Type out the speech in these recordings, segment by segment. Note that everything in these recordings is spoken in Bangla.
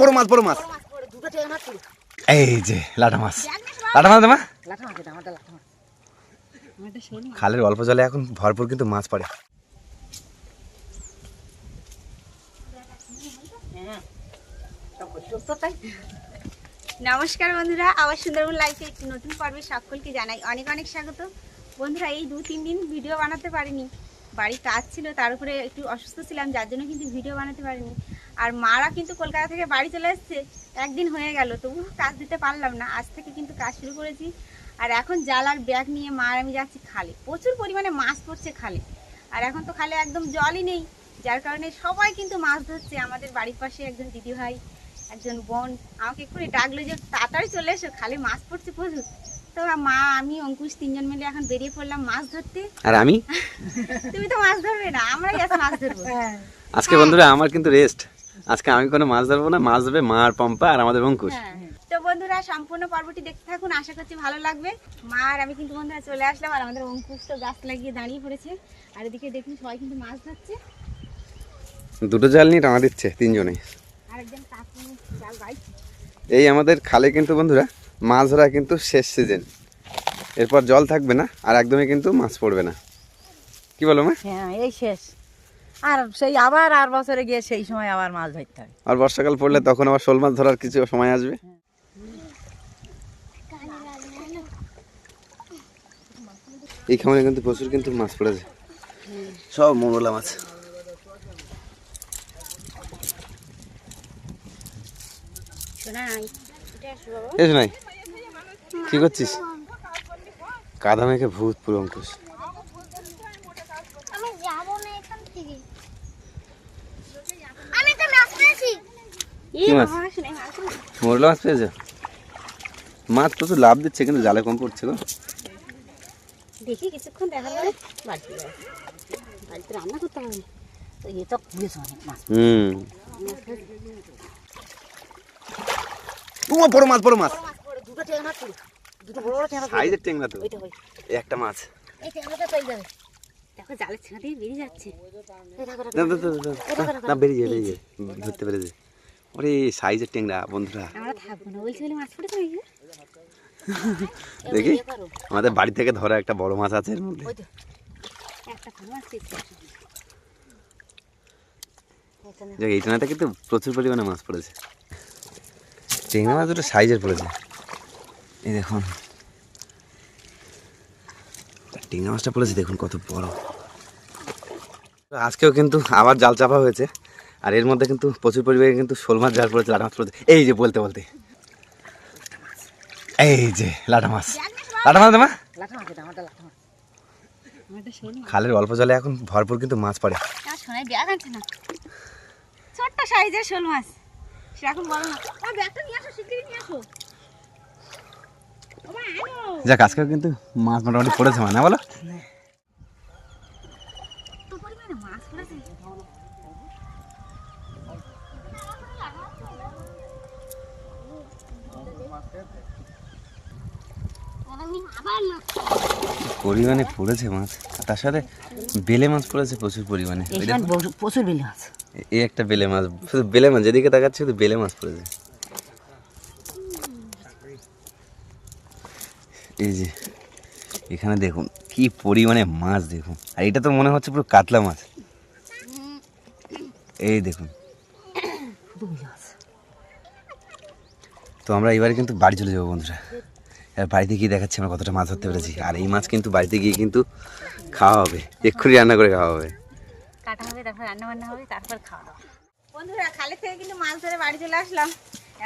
বড় মাছ বড় মাছ। এই যে লাটা মাছ। লাটা মাছ দেমা খালের অল্প জলে এখন ভরপুর কিন্তু মাছ পড়ে। নমস্কার বন্ধুরা, আবার সুন্দরবন লাইফে একটি নতুন পর্বে সকলকে জানাই অনেক অনেক স্বাগত। বন্ধুরা, এই দু তিন দিন ভিডিও বানাতে পারিনি। বাড়ি কাজ ছিল, তার উপরে একটু অসুস্থ ছিলাম, যার জন্য কিন্তু ভিডিও বানাতে পারিনি। আর মারা কিন্তু কলকাতা থেকে বাড়ি চলে এসছে একদিন হয়ে গেল তবু কাজ দিতে পারলাম না। আজ থেকে কিন্তু কাজ শুরু করেছি। আর এখন জাল আর ব্যাগ নিয়ে মা আর আমি যাচ্ছি খালে। প্রচুর পরিমাণে মাছ পড়ছে খালে। আর এখন তো খালে একদম জলই নেই। যার কারণে সবাই কিন্তু মাছ ধরছে। আমাদের বাড়ির পাশে একজন দিদিভাই একজন বোন আমাকে এক্ষুনি ডাকলো যে তাড়াতাড়ি চলে এসো খালে মাছ পড়ছে প্রচুর। তো মা আমি অঙ্কুশ তিনজন মিলে এখন বেরিয়ে পড়লাম মাছ ধরতে। আর আমি? তুমি তো মাছ ধরবে না আমরাই আজ মাছ ধরবো। আজকে বন্ধুরা আমার কিন্তু রেস্ট আজকে আমি কোনো মাছ ধরবো না মাছ ধরবে মা আর পম্পা আর আমাদের অঙ্কুশ। হ্যাঁ। তো বন্ধুরা সম্পূর্ণ পর্বটি দেখতে থাকুন আশা করছি ভালো লাগবে। মা আর আমি কিন্তু বন্ধুরা চলে আসলাম আর আমাদের অঙ্কুশ তো গাছ লাগিয়ে দাঁড়িয়ে পড়েছে। আর এদিকে দেখুন সবাই কিন্তু মাছ ধরছে। দুটো জাল নিয়ে টানা দিচ্ছে তিনজনে। জাল এই আমাদের খালে কিন্তু বন্ধুরা মাছ ধরা কিন্তু শেষ সিজন এরপর জল থাকবে না আর একদমই কিন্তু মাছ পড়বে না। কি বলো মা? হ্যাঁ এই শেষ। আর সেই আবার আর বছরে গিয়ে সেই সময় আবার মাছ ধরতে হবে আর বর্ষাকাল পড়লে তখন আবার শোল মাছ ধরার কিছু সময় আসবে? এই খামারে কিন্তু প্রচুর কিন্তু মাছ পড়েছে। সব মোরলা মাছ। এসো নাই কি করছিস? কাদা মেখে ভূত পুরো অঙ্কুশ আমি যাব না এখান থেকে আমি তো মাছ পেয়েছি এই কি মাছ? মোরলা পেয়েছ মাছ প্রচুর লাভ দিচ্ছে কিন্তু জালে কম পড়ছে গো। দেখি কিছুক্ষণ দেখার পরে বাড়িতে বাড়িতে রান্না করতে হবে। তো এ তো অনেক মাছ। হুম। উমা বড় মাছ বড় মাছ। দুটো টেঙা তো দুটো বড় বড় টেঙা সাইজের টেংরা তো। ওইটা ওই এই একটা মাছ। এই টেঙাটা পেয়ে যাবে। দেখো জালের ছেঁড়া দিয়ে বেরিয়ে যাচ্ছে। না বেরিয়ে বেরিয়ে ধরতে পেরেছে। ওরে সাইজের টেংরা বন্ধুরা। দেখি আমাদের বাড়ি থেকে ধরা একটা বড় মাছ আছে এর মধ্যে। এই টানাতে কিন্তু প্রচুর পরিমাণে মাছ পড়েছে। টেংরা মাছ দুটো সাইজের পড়েছে। এই দেখুন। টেংরা মাছটা পড়েছে দেখুন কত বড়। আজকেও কিন্তু আবার জাল চাপা হয়েছে। আর এর মধ্যে কিন্তু প্রচুর পরিমাণে কিন্তু শোল মাছ জাল পড়েছে লাটা মাছ পড়েছে এই যে বলতে বলতে। এই যে লাটা মাছ। লাটা মাছ আমারটা খালের অল্প জলে এখন ভরপুর কিন্তু মাছ পড়ে। ছোট্ট সাইজের শোল মাছ। সেরকম বড় না। ব্যাগটা নিয়ে আসো শিগগিরই নিয়ে আসো। যাক আজকেও কিন্তু মাছ মোটামুটি পড়েছে মানে বলো তো পরিমাণে মাছ পড়েছে আমি আবার মাছ পরিমাণে পড়েছে মাছ। তার সাথে বেলে মাছ পড়েছে প্রচুর পরিমাণে। প্রচুর বেলে মাছ। এই একটা বেলে মাছ শুধু বেলে মাছ যেদিকে তাকাচ্ছে শুধু বেলে মাছ পড়েছে। এই যে এখানে দেখুন কি পরিমাণে মাছ দেখুন। আর এটা তো মনে হচ্ছে পুরো কাতলা মাছ। এই দেখুন। তো আমরা এবারে কিন্তু বাড়ি চলে যাব বন্ধুরা। বাড়িতে গিয়ে দেখাচ্ছি, আমরা কতটা মাছ ধরতে পেরেছি। আর এই মাছ কিন্তু বাড়িতে গিয়ে কিন্তু খাওয়া হবে। এক্ষুনি রান্না করে খাওয়া হবে। কাটা হবে, তারপর রান্না বান্না হবে, তারপর খাওয়া দাওয়া। বন্ধুরা খালের থেকে কিন্তু মাছ ধরে বাড়ি চলে আসলাম।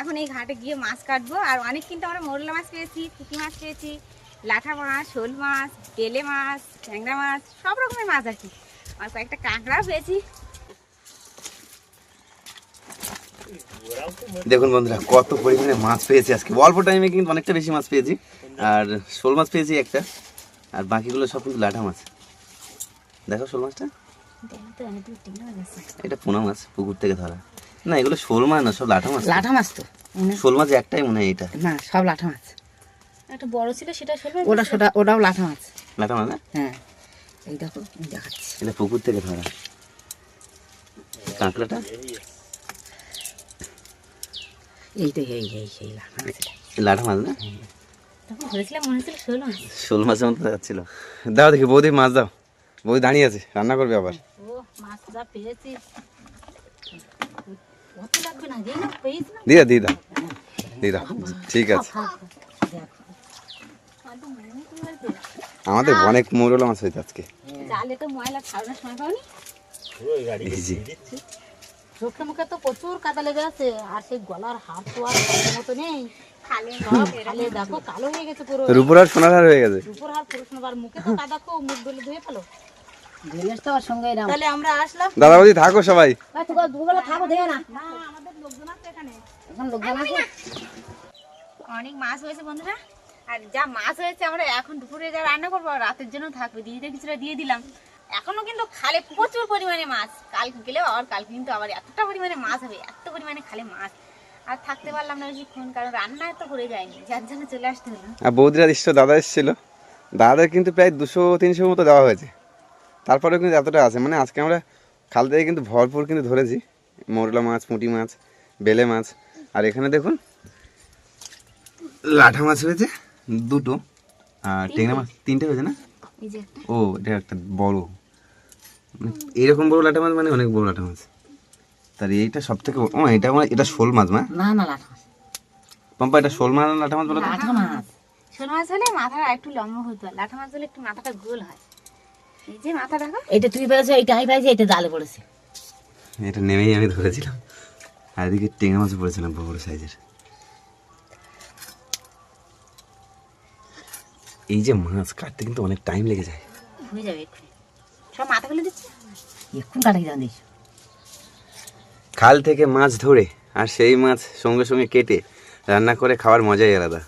এখন এই ঘাটে গিয়ে মাছ কাটবো, আর অনেক কিন্তু আমরা মোরলা মাছ পেয়েছি, পুঁটি মাছ পেয়েছি, লাঠা মাছ, শোল মাছ বেলে মাছ, ট্যাংরা মাছ, সব রকমের মাছ আর কি। আর কয়েকটা কাঁকড়াও পেয়েছি। দেখুন বন্ধুরা কত পরিমাণে মাছ পেয়েছি আজকে। অল্প টাইমে কিন্তু অনেকটা বেশি মাছ পেয়েছি। আর শোল মাছ পেয়েছি একটা আর বাকিগুলো সব কিন্তু লাঠা মাছ। দেখো শোল মাছটা। এটা পোনা মাছ পুকুর থেকে ধরা। না এগুলো শোল মাছ না সব লাঠা মাছ। লাঠা মাছ তো শোল মাছ একটাই মনে হয় এটা না সব লাঠা মাছ। একটা বড় ছিল সেটা শোল মাছ ওটা সোটা ওটাও লাঠা মাছ। লাঠা মাছ না? হ্যাঁ এই দেখো দেখাচ্ছি। এটা পুকুর থেকে ধরা। কাঁকড়াটা? এই তো এই এই লাঠা মাছ এই লাঠা মাছ না? মনে শোল মাছের মতো যাচ্ছিল দাও দেখি বৌদি মাছ দাও। বৌদি দাঁড়িয়ে আছে রান্না করবে আবার। দাও দিয়ে দাও। ঠিক আছে। আমাদের অনেক মৌরলা মাছ হয়েছে আজকে। জালে তো ময়লা ছাড়ানোর সময় পাওনি। এই যে। চোখে মুখে তো প্রচুর কাদা লেগে আছে আর সেই গলার হাড় তো আর মতো নেই। খালে সব খালে দেখো কালো হয়ে গেছে পুরো। রূপুর আর সোনার হার হয়ে গেছে। উপর হাড় পুরো শোনাবার মুখে তো কাদা খুব মুখ ধুলে ধুয়ে ফেলো। তো ওর সঙ্গে তাহলে আমরা আসলাম। দাদা থাকো সবাই। দুবেলা থাকো দেখে না। না আমাদের লোকজন আছে এখানে। লোকজন আছে। অনেক মাছ হয়েছে বন্ধুরা। আর যা মাছ হয়েছে আমরা এখন দুপুরে যা রান্না করব রাতের জন্য থাকবে। দিদিদের কিছুটা দিয়ে দিলাম। এখনও কিন্তু খালে প্রচুর পরিমাণে মাছ। কালকে গেলেও আবার কালকে কিন্তু আবার এতটা পরিমাণে মাছ হবে এত পরিমাণে খালে মাছ। আর থাকতে পারলাম না বেশিক্ষণ কারণ রান্না করে যায়নি যার জন্য চলে আসতে হলো। আর বৌদিরা দৃশ্য দাদা এসেছিল। দাদাদের কিন্তু প্রায় দুশো তিনশো মতো দেওয়া হয়েছে। তারপরেও কিন্তু এতটা আছে। মানে আজকে আমরা খাল থেকে কিন্তু ভরপুর কিন্তু ধরেছি। মোরলা মাছ পুঁটি মাছ বেলে মাছ। আর এখানে দেখুন লাঠা মাছ হয়েছে দুটো। আর টেংরা মাছ তিনটে হয়েছে না? ও এটা একটা বড়। এরকম বড় লাঠা মাছ মানে অনেক বড় লাঠা মাছ। তার এইটা সব থেকে ও এটা আমার এটা শোল মাছ মা। না না লাঠা মাছ। পম্পা এটা শোল মাছ না লাঠা মাছ বলো? লাঠা মাছ। শোল মাছ হলে মাথাটা একটু লম্বা হতো লাঠা মাছ হলে একটু মাথাটা গোল হয়। এই যে মাথা দেখো। এটা তুই পেয়েছ এইটা আমি পাইছি এটা জালে পড়েছে। এটা নেমেই আমি ধরেছিলাম। আর এদিকে টেঙা মাছ পড়েছিলাম বড় বড় সাইজের। এই যে মাছ কাটতে কিন্তু অনেক টাইম লেগে যায়। হয়ে যাবে দিচ্ছি? এক্ষুন খাল থেকে মাছ ধরে আর সেই মাছ সঙ্গে সঙ্গে কেটে রান্না করে খাওয়ার মজাই আলাদা।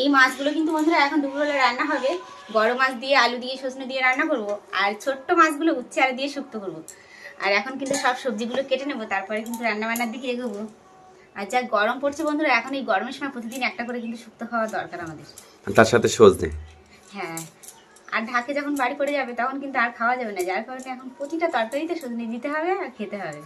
এই মাছগুলো কিন্তু বন্ধুরা এখন দুপুরবেলা রান্না হবে। বড় মাছ দিয়ে আলু দিয়ে সজনে দিয়ে রান্না করব আর ছোট্ট মাছগুলো উচ্ছে আলু দিয়ে শুক্ত করব। আর এখন কিন্তু সব সবজিগুলো কেটে নেব তারপরে কিন্তু রান্না বান্নার দিকে এগোবো। আর যা গরম পড়ছে বন্ধুরা এখন এই গরমের সময় প্রতিদিন একটা করে কিন্তু শুক্তো খাওয়া দরকার আমাদের। তার সাথে সজনে। হ্যাঁ আর ঢাকে যখন বাড়ি পড়ে যাবে তখন কিন্তু আর খাওয়া যাবে না যার কারণে এখন প্রতিটা তরকারিতে সজনে দিতে হবে আর খেতে হবে।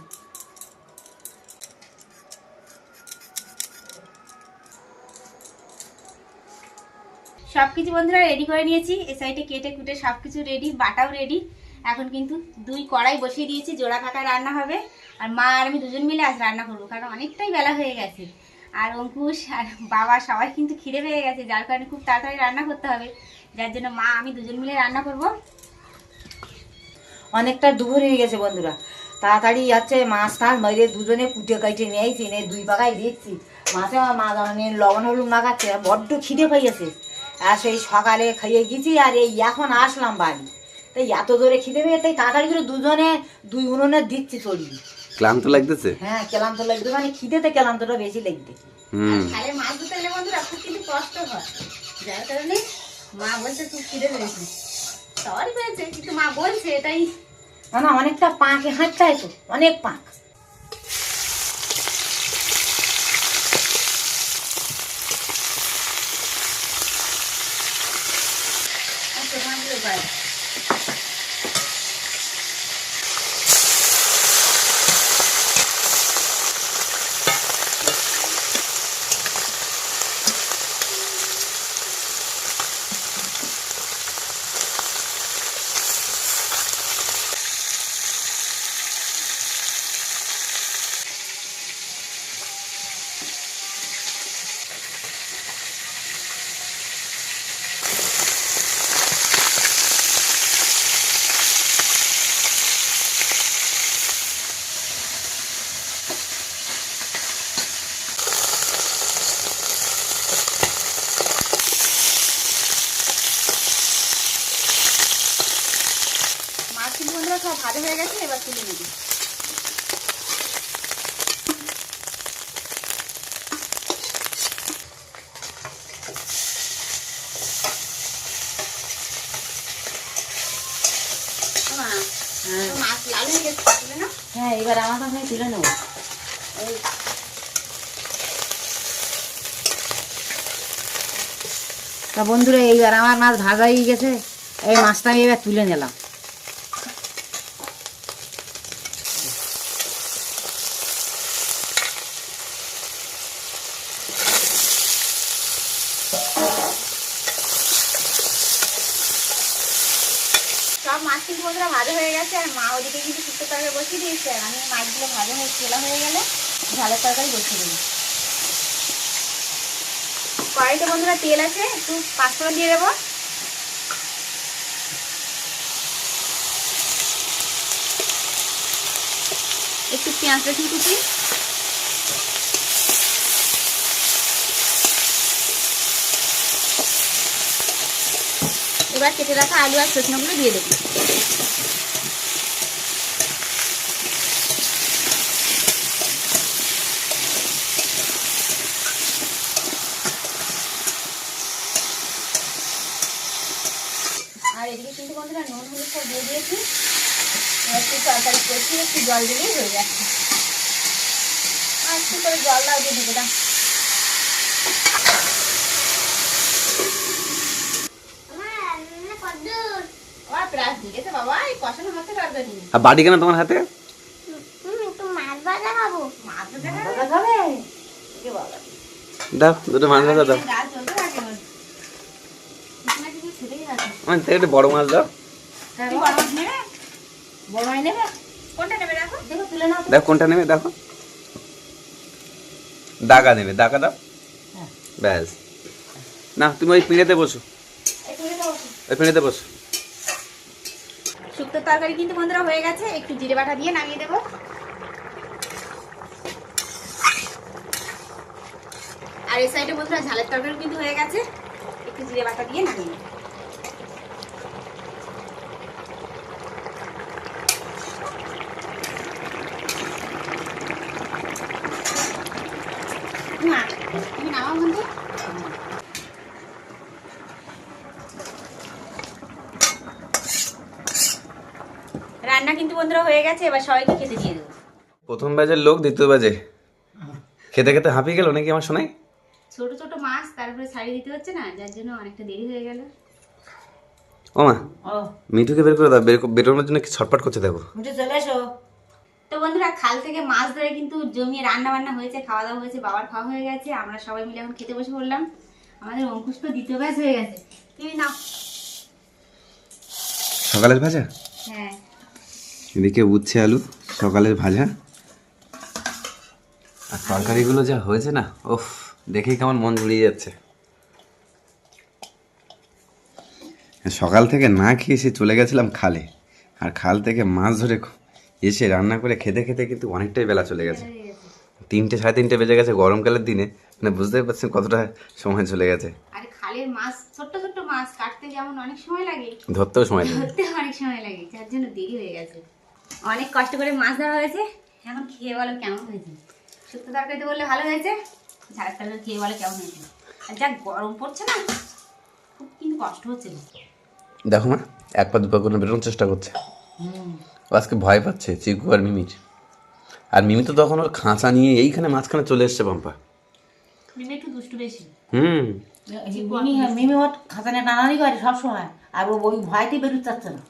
সব কিছু বন্ধুরা রেডি করে নিয়েছি এ সাইডে কেটে কুটে সব কিছু রেডি বাটাও রেডি এখন কিন্তু দুই কড়াই বসিয়ে দিয়েছি, জোড়া ফাঁকা রান্না হবে। আর মা আর আমি দুজন মিলে আজ রান্না করব, কারণ অনেকটাই বেলা হয়ে গেছে। আর অঙ্কুশ আর বাবা সবাই কিন্তু খিদে পেয়ে গেছে, যার কারণে খুব তাড়াতাড়ি রান্না করতে হবে। যার জন্য মা, আমি দুজন মিলে রান্না করব। অনেকটা দুপুর হয়ে গেছে বন্ধুরা। তাড়াতাড়ি যাচ্ছে, মাছ টাছ মেরে দুজনে কুটে কাইটে নিয়েছি নিয়ে দুই পাকায় দিচ্ছি। মাছে আমার মা নিয়ে লবণ হলুদ মাখাচ্ছে, বড্ড খিদে পাইয়েছে। আর সেই সকালে খাইয়ে গেছি, আর এই এখন আসলাম বাড়ি। তাই এত জোরে খিদে পেয়ে তাই তাড়াতাড়ি করে দুজনে দুই উনুনে দিচ্ছি তরি ক্লান্ত লাগতেছে? হ্যাঁ ক্লান্ত লাগবে মানে খিদেতে ক্লান্তটা বেশি লাগবে হুম। খালে মাছ ধরতে গেলে বন্ধুরা খুব কিন্তু কষ্ট হয়। যার কারণে মা বলছে তুই খিদে পেয়েছে। সরি পেয়েছে কিন্তু মা বলছে এটাই। না না অনেকটা পাঁকে হাঁটতে তো? অনেক পাঁক আর ছোট মাছগুলো পায় মাছ কিন্তু বন্ধুরা সব ভালো হয়ে গেছে এবার তুলে নেবি। হয়ে। হ্যাঁ এবার আমার কাছে তুলে নেব। তা বন্ধুরা এইবার আমার মাছ ভাজা হয়ে গেছে এই মাছটা আমি এবার তুলে নিলাম। সব মাছ কিন্তু বন্ধুরা ভাজা হয়ে গেছে, আর মা ওদিকে কিন্তু শুক্তো তরকারি বসিয়ে দিয়েছে, আর আমি মাছগুলো ভাজা হয়ে তোলা হয়ে গেলে ঝালের তরকারি বসিয়ে দিই কড়াইতে বন্ধুরা তেল আছে, একটু পাঁচফোড়ন দিয়ে দেবো। একটু পেঁয়াজ রসুন কুচি। এবার কেটে রাখা আলু আর সজনাগুলো দিয়ে দেবো। এদিকে কিন্তু বন্ধুরা নুন দিয়ে দিয়েছি। একটু তরকারি কষিয়ে একটু জল দিলেই হয়ে যাচ্ছে। আর একটু করে জল দাও দিয়ে দিবে দাও আমার রান্না কদ্দূর আর প্রায় দিয়ে গেছে বাবা এই কষানো হতে পারবে নি আর বাড়ি কেন তোমার হাতে। দাও দুটো মাছ ভাজা দাও। থেকে একটু বড় মাছ দাও। তুই বড় মাছ নেবে? বড় মাছ নেবে? কোনটা নেবে দেখো? কোনটা নেবে দেখো। দাগা নেবে দাগা দাও। হ্যাঁ। ব্যাস। না তুমি ওই পিঁড়েতে বসো। ওই পিঁড়েতে বসো। শুক্তোর তরকারি কিন্তু বন্ধুরা হয়ে গেছে। একটু জিরে বাটা দিয়ে নামিয়ে দেবো। আর এই সাইডে বন্ধুরা ঝালের তরকারি কিন্তু হয়ে গেছে। একটু জিরে বাটা দিয়ে নামিয়ে দেবো না তুমি নামাও বন্ধু। কিন্তু বন্ধুরা হয়ে গেছে এবার সবাইকে খেতে দিয়ে দেবো। প্রথম বাজের লোক দ্বিতীয় বাজে খেতে খেতে হাঁপিয়ে গেল নাকি আমার শোনাই ছোট ছোট মাছ তারপরে শাড়ি দিতে হচ্ছে না যার জন্য অনেকটা দেরি হয়ে গেল। ও মা ও। মিঠুকে বের করে দাও বের বেরোনোর জন্য কি ছটপট করছে দেখো। মিঠু চলে এসো। তো বন্ধুরা খাল থেকে মাছ ধরে কিন্তু জমিয়ে রান্না বান্না হয়েছে খাওয়া দাওয়া হয়েছে বাবার খাওয়া হয়ে গেছে আমরা সবাই মিলে এখন খেতে বসে পড়লাম। আমাদের অঙ্কুশ তো দ্বিতীয় ব্যাস হয়ে গেছে। তুমি নাও। সকালের ভাজা? হ্যাঁ। এদিকে উচ্ছে আলু সকালের ভাজা। আর তরকারিগুলো যা হয়েছে না ওফ দেখেই কেমন মন জুড়িয়ে যাচ্ছে। সকাল থেকে না খেয়ে এসে চলে গেছিলাম খালে আর খাল থেকে মাছ ধরে এসে রান্না করে খেতে খেতে কিন্তু অনেকটাই বেলা চলে গেছে। তিনটে সাড়ে তিনটে বেজে গেছে গরমকালের দিনে মানে বুঝতেই পারছেন কতটা সময় চলে গেছে। আর খালের মাছ ছোট্ট ছোট্ট মাছ কাটতে যেমন অনেক সময় লাগে ধরতেও সময় লাগে। ধরতে অনেক সময় লাগে যার জন্য দেরি হয়ে গেছে। অনেক কষ্ট করে মাছ ধরা হয়েছে। এখন খেয়ে বলো কেমন হয়েছে? শুক্তো তরকারিতে বললে ভালো হয়েছে ঝাড়ের তরকারি খেয়ে বলো কেমন হয়েছে? আর যা গরম পড়ছে না খুব কিন্তু কষ্ট হচ্ছে দেখো মা এক পা দুপা করে বেরোনোর চেষ্টা করছে। আজকে ভয় পাচ্ছে চিকু আর মিমির। আর মিমি তো তখন ওর খাঁচা নিয়ে এইখানে মাঝখানে চলে এসছে পাম্পা মিমি একটু দুষ্টু বেশি। হুম। মিমি মিমি ওর খাঁচা নিয়ে টানানি করে সবসময় আর ও ওই ভয়তে বেরোতে চাচ্ছে না।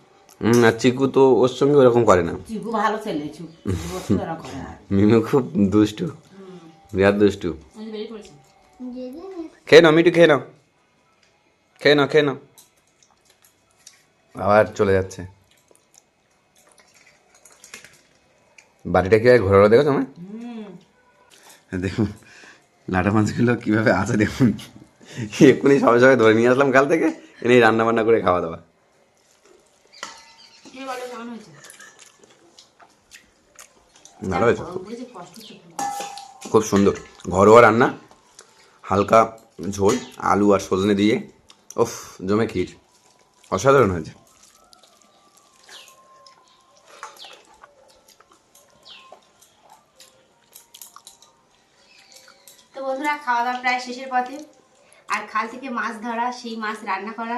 হুম, আর চিকু তো ওর সঙ্গে ওরকম করে না। চিকু ভালো ছেলে চুপ ওর সঙ্গে ওরকম করে না। মিমি খুব দুষ্টু বিরাট দুষ্টু। খেয়ে নাও মিটু খেয়ে নাও। খেয়ে নাও খেয়ে নাও। আবার চলে যাচ্ছে। বাড়িটা কীভাবে ঘোরালো দেখো তোমার দেখুন লাটা মাছগুলো কীভাবে আছে দেখুন। এক্ষুনি সবাই সবাই ধরে নিয়ে আসলাম কাল থেকে এনেই রান্না বান্না করে খাওয়া দাওয়া তুমি বলো কেমন হয়েছে ভালো হয়েছে। খুব সুন্দর। ঘরোয়া রান্না হালকা ঝোল আলু আর সজনে দিয়ে। ওফ জমে ক্ষীর। অসাধারণ হয়েছে। তো বন্ধুরা খাওয়া দাওয়া প্রায় শেষের পথে। আর খাল থেকে মাছ ধরা সেই মাছ রান্না করা